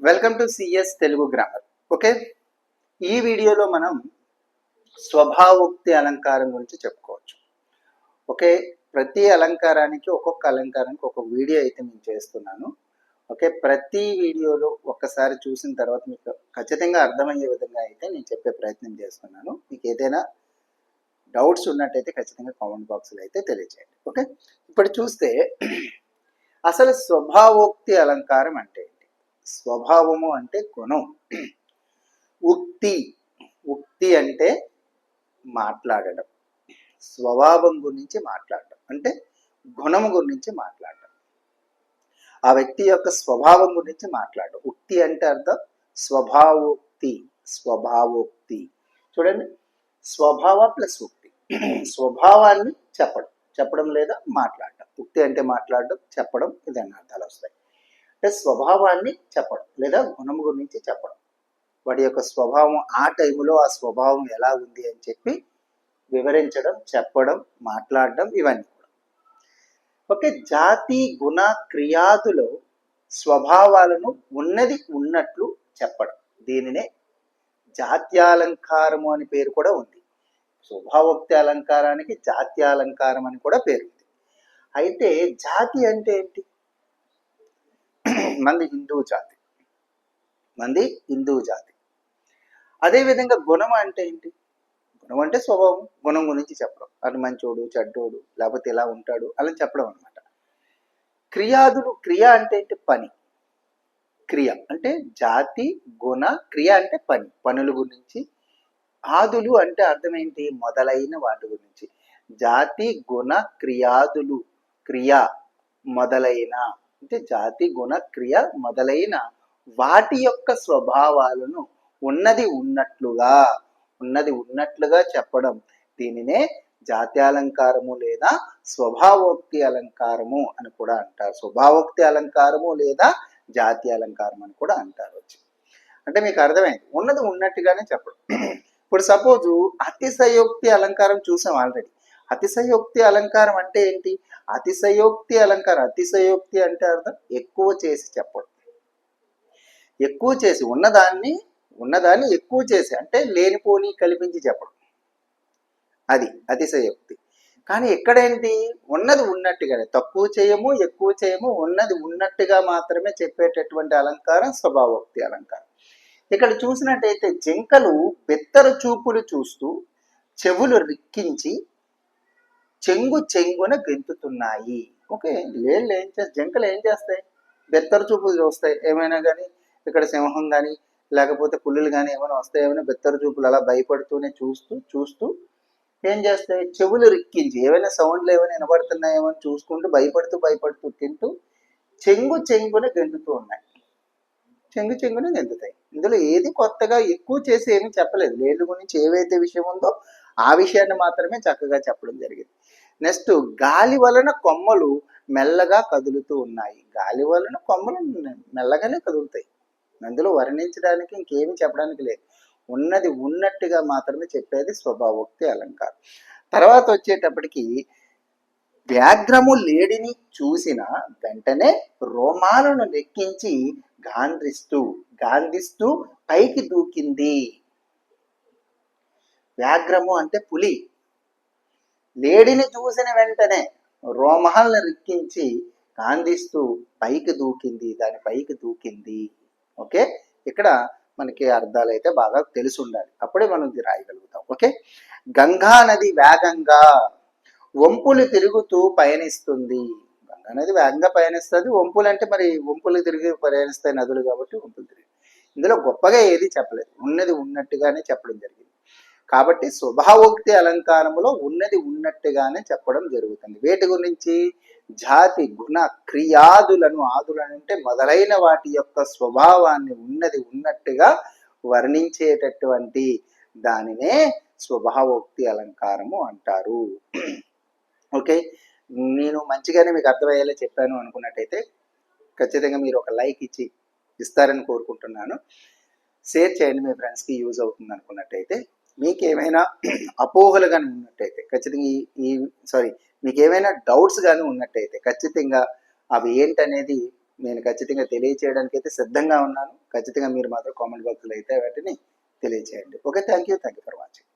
Welcome to CS Telugu grammar okay ఈ వీడియోలో మనం స్వభావోక్తి అలంకారం గురించి చెప్పుకోవచ్చు. ఓకే ప్రతి అలంకారానికి ఒక్కొక్క అలంకారానికి ఒక్కొక్క వీడియో అయితే నేను చేస్తున్నాను. ఓకే ప్రతి వీడియోలో ఒక్కసారి చూసిన తర్వాత మీకు ఖచ్చితంగా అర్థమయ్యే విధంగా అయితే నేను చెప్పే ప్రయత్నం చేస్తున్నాను. మీకు ఏదైనా డౌట్స్ ఉన్నట్టయితే ఖచ్చితంగా కామెంట్ బాక్స్లో అయితే తెలియజేయండి. ఓకే ఇప్పుడు చూస్తే అసలు స్వభావోక్తి అలంకారం అంటే స్వభావము అంటే గుణం. ఉక్తి ఉక్తి అంటే మాట్లాడడం. స్వభావం గురించి మాట్లాడటం అంటే గుణము గురించి మాట్లాడటం ఆ వ్యక్తి యొక్క స్వభావం గురించి మాట్లాడడం. ఉక్తి అంటే అర్థం స్వభావోక్తి స్వభావోక్తి. చూడండి. స్వభావ ప్లస్ ఉక్తి. స్వభావాన్ని చెప్పడం. చెప్పడం లేదా మాట్లాడటం ఉక్తి అంటే మాట్లాడడం చెప్పడం ఇదన్న అర్థాలు వస్తాయి. అంటే స్వభావాన్ని చెప్పడం లేదా గుణం గురించి చెప్పడం. వాడి యొక్క స్వభావం ఆ టైంలో ఆ స్వభావం ఎలా ఉంది అని చెప్పి వివరించడం చెప్పడం మాట్లాడడం ఇవన్నీ కూడా. ఓకే జాతి గుణ క్రియాదులో స్వభావాలను ఉన్నది ఉన్నట్లు చెప్పడం. దీనినే జాత్యాలంకారము అని పేరు కూడా ఉంది. స్వభావోక్తి అలంకారానికి జాత్యాలంకారం అని కూడా పేరు ఉంది. అయితే జాతి అంటే ఏంటి? మంది హిందూ జాతి. మంది హిందూ జాతి. అదేవిధంగా గుణం అంటే ఏంటి? గుణం అంటే స్వభావం. గుణం గురించి చెప్పడం. అది మంచోడు చెడ్డోడు లేకపోతే ఇలా ఉంటాడు అలా చెప్పడం అనమాట క్రియాదులు క్రియ అంటే ఏంటి? పని. క్రియ అంటే జాతి గుణ క్రియ అంటే పని. పనుల గురించి. ఆదులు అంటే అర్థం ఏంటి? మొదలైన వాటి గురించి. జాతి గుణ క్రియాదులు. క్రియ మొదలైన అంటే జాతి గుణ క్రియ మొదలైన వాటి యొక్క స్వభావాలను ఉన్నది ఉన్నట్లుగా ఉన్నది ఉన్నట్లుగా చెప్పడం. దీనినే జాత్యాలంకారము లేదా స్వభావోక్తి అలంకారము అని కూడా అంటారు. స్వభావోక్తి అలంకారము లేదా జాతి అలంకారం అని కూడా అంటారు వచ్చి. అంటే మీకు అర్థమైంది. ఉన్నది ఉన్నట్టుగానే చెప్పడం. ఇప్పుడు సపోజు అతిశయోక్తి అలంకారం చూసాం ఆల్రెడీ. అతిశయోక్తి అలంకారం అంటే ఏంటి? అతిశయోక్తి అలంకారం. అతిశయోక్తి అంటే అర్థం ఎక్కువ చేసి చెప్పడం. ఎక్కువ చేసి ఉన్నదాన్ని ఉన్నదాన్ని ఎక్కువ చేసి అంటే లేనిపోని కల్పించి చెప్పడం. అది అతిశయోక్తి. కానీ ఎక్కడేంటి? ఉన్నది ఉన్నట్టుగానే. తక్కువ చేయము ఎక్కువ చేయము ఉన్నది ఉన్నట్టుగా మాత్రమే చెప్పేటటువంటి అలంకారం స్వభావోక్తి అలంకారం. ఇక్కడ చూసినట్టయితే జింకలు బెత్తర చూపులు చూస్తూ చెవులు రిక్కించి చెంగు చెంగున గెంతుతున్నాయి. ఓకే లేళ్ళు ఏం చేస్తాయి జింకలు ఏం చేస్తాయి? బెత్తర చూపులు చూస్తాయి. ఏమైనా కానీ ఇక్కడ సింహం కానీ లేకపోతే పుల్లులు కానీ ఏమైనా వస్తాయి? ఏమైనా బెత్తర చూపులు అలా భయపడుతూనే చూస్తూ చూస్తూ ఏం చేస్తాయి? చెవులు రిక్కించి ఏమైనా సౌండ్లు ఏమైనా వినబడుతున్నాయేమో చూసుకుంటూ భయపడుతూ భయపడుతూ తింటూ చెంగు చెంగున గెంతుతూ ఉన్నాయి. చెంగు చెంగున గెంతుతాయి. ఇందులో ఏది కొత్తగా ఎక్కువ చేసి ఏమీ చెప్పలేదు. లేళ్ళు గురించి ఏవైతే విషయం ఉందో ఆ విషయాన్ని మాత్రమే చక్కగా చెప్పడం జరిగింది. నెక్స్ట్ గాలి వలన కొమ్మలు మెల్లగా కదులుతూ ఉన్నాయి. గాలి వలన కొమ్మలు మెల్లగానే కదులుతాయి. అందులో వర్ణించడానికి ఇంకేమి చెప్పడానికి లేదు. ఉన్నది ఉన్నట్టుగా మాత్రమే చెప్పేది స్వభావోక్తి అలంకారం. తర్వాత వచ్చేటప్పటికి వ్యాఘ్రము లేడిని చూసిన వెంటనే రోమాలను లెక్కించి గాంధిస్తూ గాంధిస్తూ పైకి దూకింది. వ్యాఘ్రము అంటే పులి. లేడిని చూసిన వెంటనే రోమహల్ని రిక్కించి కాందిస్తూ పైకి దూకింది దాని పైకి దూకింది. ఓకే? ఇక్కడ మనకి అర్థాలు అయితే బాగా తెలిసి ఉండాలి. అప్పుడే మనం ఇది రాయగలుగుతాం. ఓకే? గంగా నది వేగంగా వంపులు తిరుగుతూ పయనిస్తుంది. గంగా నది వేగంగా పయనిస్తుంది. వంపులు అంటే మరి వంపులు తిరిగి పయనిస్తాయి నదులు కాబట్టి వంపులు తిరిగి. ఇందులో గొప్పగా ఏది చెప్పలేదు. ఉన్నది ఉన్నట్టుగానే చెప్పడం జరిగింది. కాబట్టి స్వభావోక్తి అలంకారములో ఉన్నది ఉన్నట్టుగానే చెప్పడం జరుగుతుంది. వేటి గురించి? జాతి గుణ క్రియాదులను ఆదులను అంటే మొదలైన వాటి యొక్క స్వభావాన్ని ఉన్నది ఉన్నట్టుగా వర్ణించేటటువంటి దానినే స్వభావోక్తి అలంకారము అంటారు. ఓకే? నేను మంచిగానే మీకు అర్థమయ్యేలా చెప్పాను అనుకున్నట్టయితే ఖచ్చితంగా మీరు ఒక లైక్ ఇచ్చి ఇస్తారని కోరుకుంటున్నాను. షేర్ చేయండి మీ ఫ్రెండ్స్కి యూజ్ అవుతుంది అనుకున్నట్టయితే. మీకు ఏమైనా అపోహలు కానీ ఉన్నట్టయితే ఖచ్చితంగా ఈ ఈ సారీ మీకు ఏమైనా డౌట్స్ కానీ ఉన్నట్టయితే ఖచ్చితంగా అవి ఏంటనేది నేను ఖచ్చితంగా తెలియచేయడానికి అయితే సిద్ధంగా ఉన్నాను. ఖచ్చితంగా మీరు మాత్రం కామెంట్ బాక్స్లో అయితే వాటిని తెలియచేయండి. Okay thank you thank you for watching